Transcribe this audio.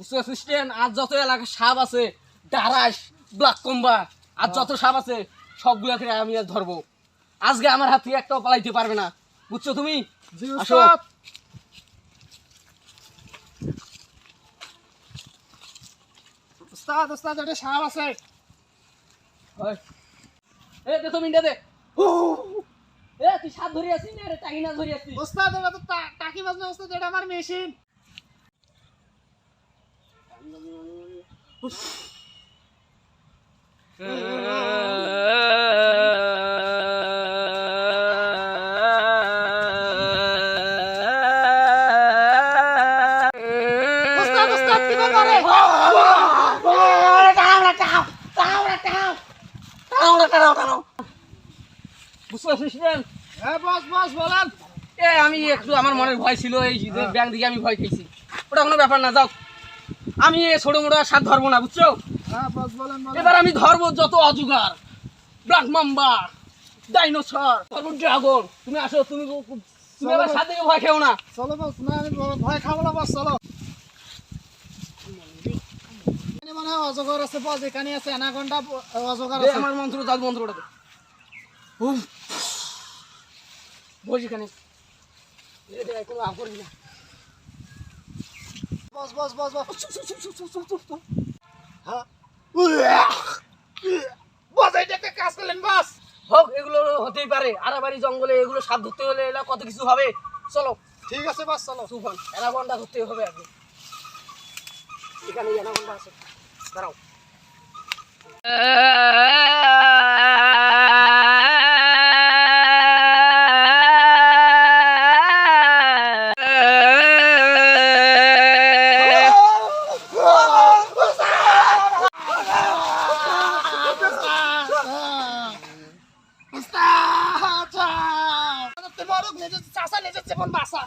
বুঝতে পারছিস আর যত এলাকা সাপ আছে ডারাস ব্ল্যাক কম্বা আর যত সাপ আছে সবগুলোকে আমি আজ ধরবো। আজকে আমার হাত থেকে একটাও পালাইতে পারবে না। বুঝছ তুমি? জি আসো। উস্তাদ। উস্তাদ উস্তাদ সাপ আছে। এ দে তো মিন্ডা দে। হু, হু, হু। এ তুই সাপ ধরে আসিস না রে? টাকি না ধরে আসিস। উস্তাদ এটা তো টাকি বাজনা উস্তাদ এটা আমার মেশিন উস্তাদ উস্তাদ কি করে বুঝতে পারছিস টেন? হ্যাঁ বস বস বলেন এ আমি একটু আমার মনের ভয় ছিল এই ব্যাংক দিকে আমি ভয় খেয়েছি ওটা কোনো ব্যাপার না যাও আমি ছোট মোটো সাপ ধরবো না বুঝছ? হ্যাঁ এবার আমি ধরবো যত অজুগার ব্ল্যাক মাম্বা ডাইনোসর ড্রাগন। তুমি আসো তুমি তুমি আবার সাথে ভয় খেও না। চলো বস না আমি ভয় খাব না বস চলো। মনে অজগর আছে বস এখানে আছে অ্যানাকন্ডা অজগর আছে। আমার মন্ত্র জাদু মন্ত্রটা দে। উফ। বস এখানে। এ দে, কোনো আপ করবি না। বস বস বস বস। হ্যাঁ? বস এইটা একটা কাজ করলেন বস। হোক এগুলো হতেই পারে। আড়াবাড়ি জঙ্গলে এগুলো সাপ ধরতে হলে এলা কত কিছু হবে? চলো। ঠিক আছে বস চলো। তুফান অ্যানাকন্ডা ধরতে হবে আগে। এখানে অ্যানাকন্ডা আছে। দাঁড়াও। চাষা নিজের জীবন বাঁচা